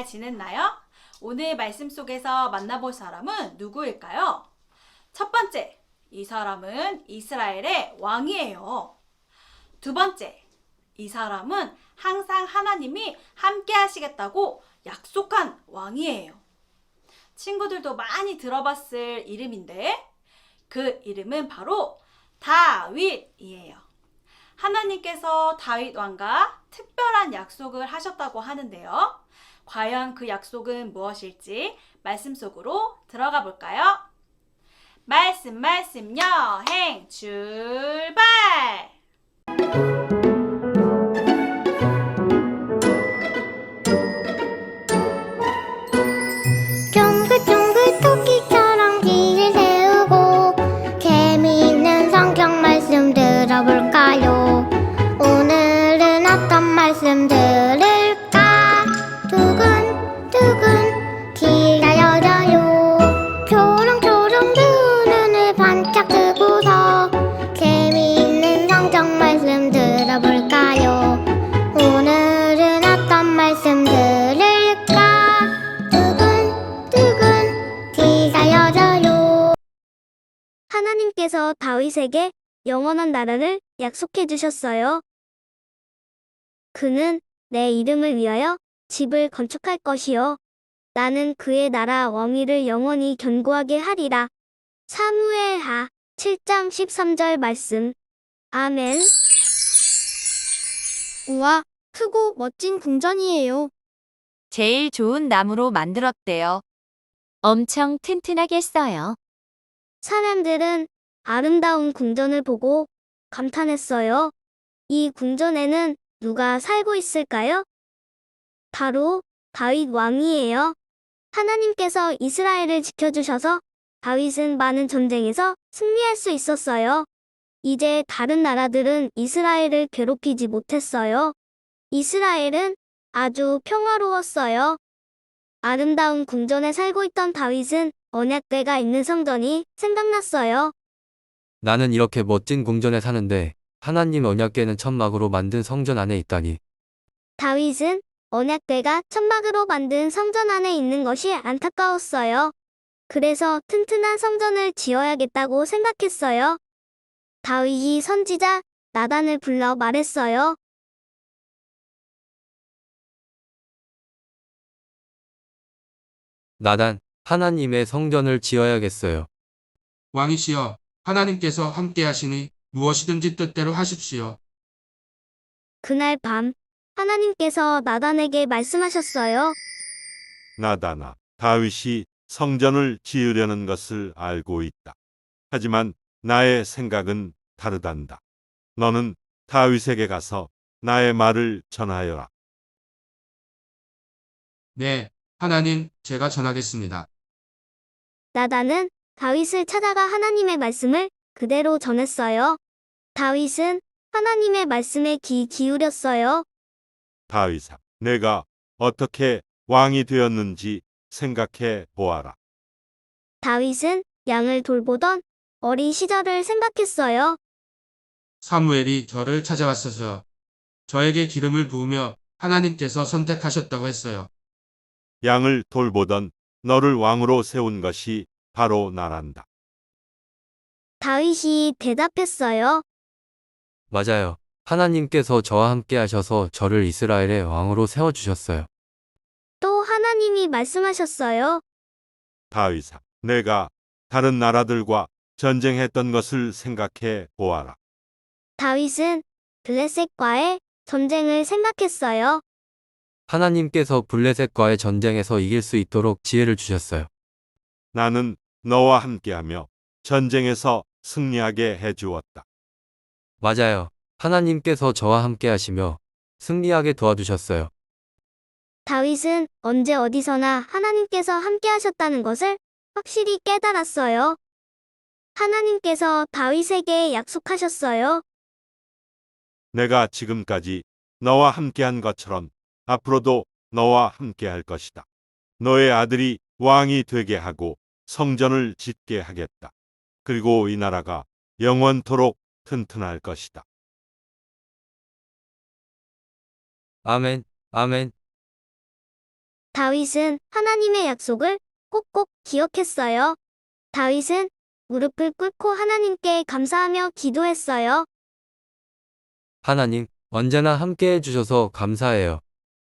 잘 지냈나요? 오늘 말씀 속에서 만나볼 사람은 누구일까요? 첫 번째, 이 사람은 이스라엘의 왕이에요. 두 번째, 이 사람은 항상 하나님이 함께 하시겠다고 약속한 왕이에요. 친구들도 많이 들어봤을 이름인데 그 이름은 바로 다윗이에요. 하나님께서 다윗 왕과 특별한 약속을 하셨다고 하는데요. 과연 그 약속은 무엇일지 말씀 속으로 들어가 볼까요? 말씀, 말씀, 여행, 출발! 나라를 약속해 주셨어요. 그는 내 이름을 위하여 집을 건축할 것이요. 나는 그의 나라 왕위를 영원히 견고하게 하리라. 사무엘하 7장 13절 말씀. 아멘. 우와, 크고 멋진 궁전이에요. 제일 좋은 나무로 만들었대요. 엄청 튼튼하겠어요. 사람들은 아름다운 궁전을 보고 감탄했어요. 이 궁전에는 누가 살고 있을까요? 바로 다윗 왕이에요. 하나님께서 이스라엘을 지켜주셔서 다윗은 많은 전쟁에서 승리할 수 있었어요. 이제 다른 나라들은 이스라엘을 괴롭히지 못했어요. 이스라엘은 아주 평화로웠어요. 아름다운 궁전에 살고 있던 다윗은 언약궤가 있는 성전이 생각났어요. 나는 이렇게 멋진 궁전에 사는데 하나님 언약궤는 천막으로 만든 성전 안에 있다니. 다윗은 언약궤가 천막으로 만든 성전 안에 있는 것이 안타까웠어요. 그래서 튼튼한 성전을 지어야겠다고 생각했어요. 다윗이 선지자 나단을 불러 말했어요. 나단, 하나님의 성전을 지어야겠어요. 왕이시여 하나님께서 함께 하시니 무엇이든지 뜻대로 하십시오. 그날 밤 하나님께서 나단에게 말씀하셨어요. 나다나 다윗이 성전을 지으려는 것을 알고 있다. 하지만 나의 생각은 다르단다. 너는 다윗에게 가서 나의 말을 전하여라. 네, 하나님, 제가 전하겠습니다. 나단은 다윗을 찾아가 하나님의 말씀을 그대로 전했어요. 다윗은 하나님의 말씀에 귀 기울였어요. 다윗아, 내가 어떻게 왕이 되었는지 생각해 보아라. 다윗은 양을 돌보던 어린 시절을 생각했어요. 사무엘이 저를 찾아왔어서 저에게 기름을 부으며 하나님께서 선택하셨다고 했어요. 양을 돌보던 너를 왕으로 세운 것이 바로 나란다. 다윗이 대답했어요. 맞아요. 하나님께서 저와 함께 하셔서 저를 이스라엘의 왕으로 세워주셨어요. 또 하나님이 말씀하셨어요. 다윗아, 내가 다른 나라들과 전쟁했던 것을 생각해 보아라. 다윗은 블레셋과의 전쟁을 생각했어요. 하나님께서 블레셋과의 전쟁에서 이길 수 있도록 지혜를 주셨어요. 나는 너와 함께하며 전쟁에서 승리하게 해 주었다. 맞아요. 하나님께서 저와 함께 하시며 승리하게 도와주셨어요. 다윗은 언제 어디서나 하나님께서 함께 하셨다는 것을 확실히 깨달았어요. 하나님께서 다윗에게 약속하셨어요. 내가 지금까지 너와 함께한 것처럼 앞으로도 너와 함께할 것이다. 너의 아들이 왕이 되게 하고 성전을 짓게 하겠다. 그리고 이 나라가 영원토록 튼튼할 것이다. 아멘, 아멘. 다윗은 하나님의 약속을 꼭꼭 기억했어요. 다윗은 무릎을 꿇고 하나님께 감사하며 기도했어요. 하나님, 언제나 함께 해주셔서 감사해요.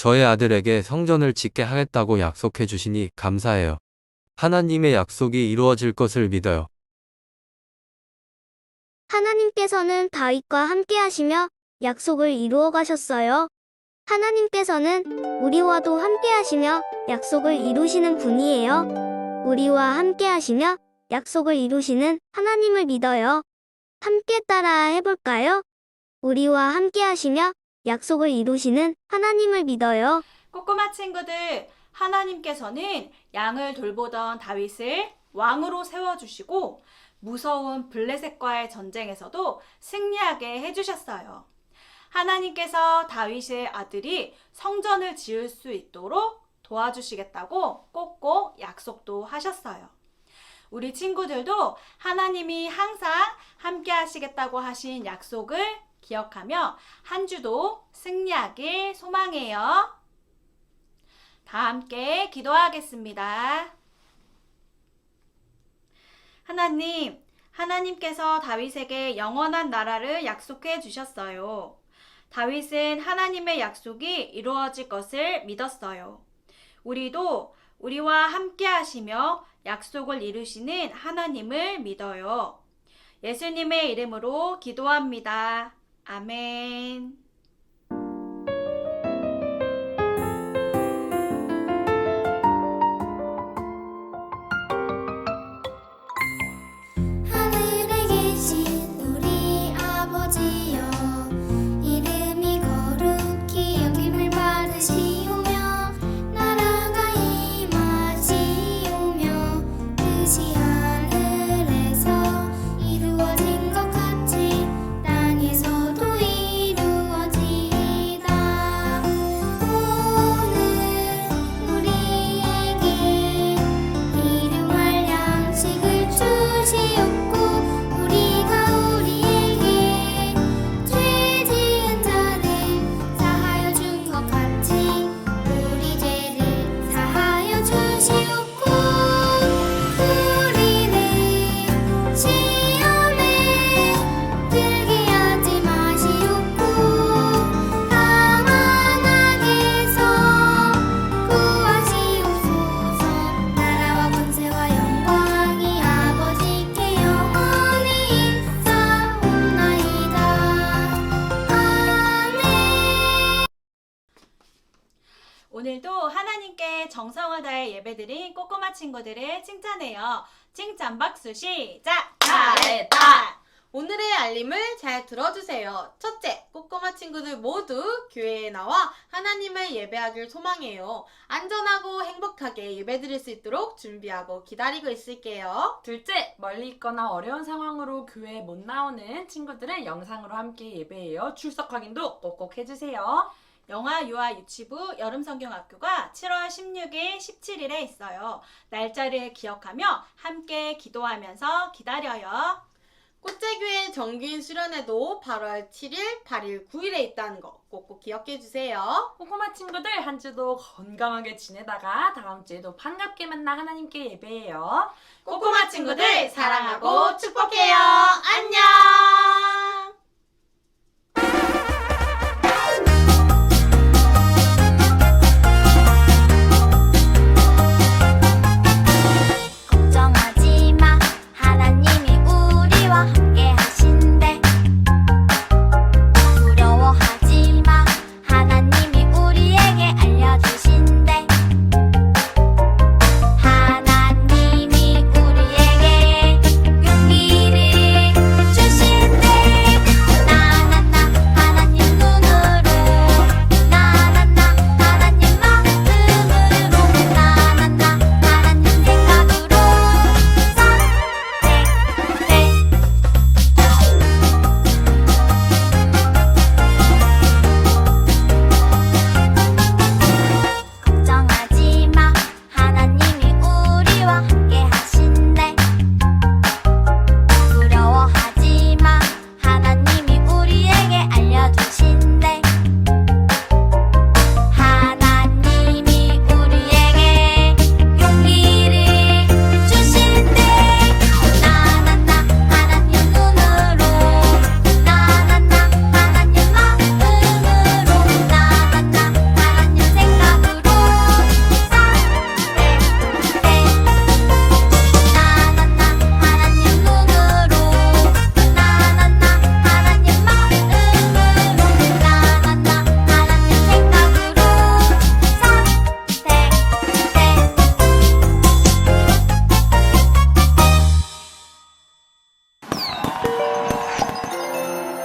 저의 아들에게 성전을 짓게 하겠다고 약속해 주시니 감사해요. 하나님의 약속이 이루어질 것을 믿어요. 하나님께서는 다윗과 함께 하시며 약속을 이루어 가셨어요. 하나님께서는 우리와도 함께 하시며 약속을 이루시는 분이에요. 우리와 함께 하시며 약속을 이루시는 하나님을 믿어요. 함께 따라 해볼까요? 우리와 함께 하시며 약속을 이루시는 하나님을 믿어요. 꼬꼬마 친구들, 하나님께서는 양을 돌보던 다윗을 왕으로 세워주시고 무서운 블레셋과의 전쟁에서도 승리하게 해주셨어요. 하나님께서 다윗의 아들이 성전을 지을 수 있도록 도와주시겠다고 꼭꼭 약속도 하셨어요. 우리 친구들도 하나님이 항상 함께 하시겠다고 하신 약속을 기억하며 한 주도 승리하길 소망해요. 다 함께 기도하겠습니다. 하나님, 하나님께서 다윗에게 영원한 나라를 약속해 주셨어요. 다윗은 하나님의 약속이 이루어질 것을 믿었어요. 우리도 우리와 함께 하시며 약속을 이루시는 하나님을 믿어요. 예수님의 이름으로 기도합니다. 아멘. 오늘도 하나님께 정성을 다해 예배드린 꼬꼬마 친구들을 칭찬해요. 칭찬 박수 시작! 잘했다! 오늘의 알림을 잘 들어주세요. 첫째, 꼬꼬마 친구들 모두 교회에 나와 하나님을 예배하길 소망해요. 안전하고 행복하게 예배드릴 수 있도록 준비하고 기다리고 있을게요. 둘째, 멀리 있거나 어려운 상황으로 교회에 못 나오는 친구들은 영상으로 함께 예배해요. 출석 확인도 꼭꼭 해주세요. 영화 유아 유치부 여름 성경학교가 7월 16일, 17일에 있어요. 날짜를 기억하며 함께 기도하면서 기다려요. 꽃제교회 정기인 수련회도 8월 7일, 8일, 9일에 있다는 거 꼭꼭 기억해 주세요. 꼬꼬마 친구들 한 주도 건강하게 지내다가 다음 주에도 반갑게 만나 하나님께 예배해요. 꼬꼬마 친구들 사랑하고 축복해요. 안녕!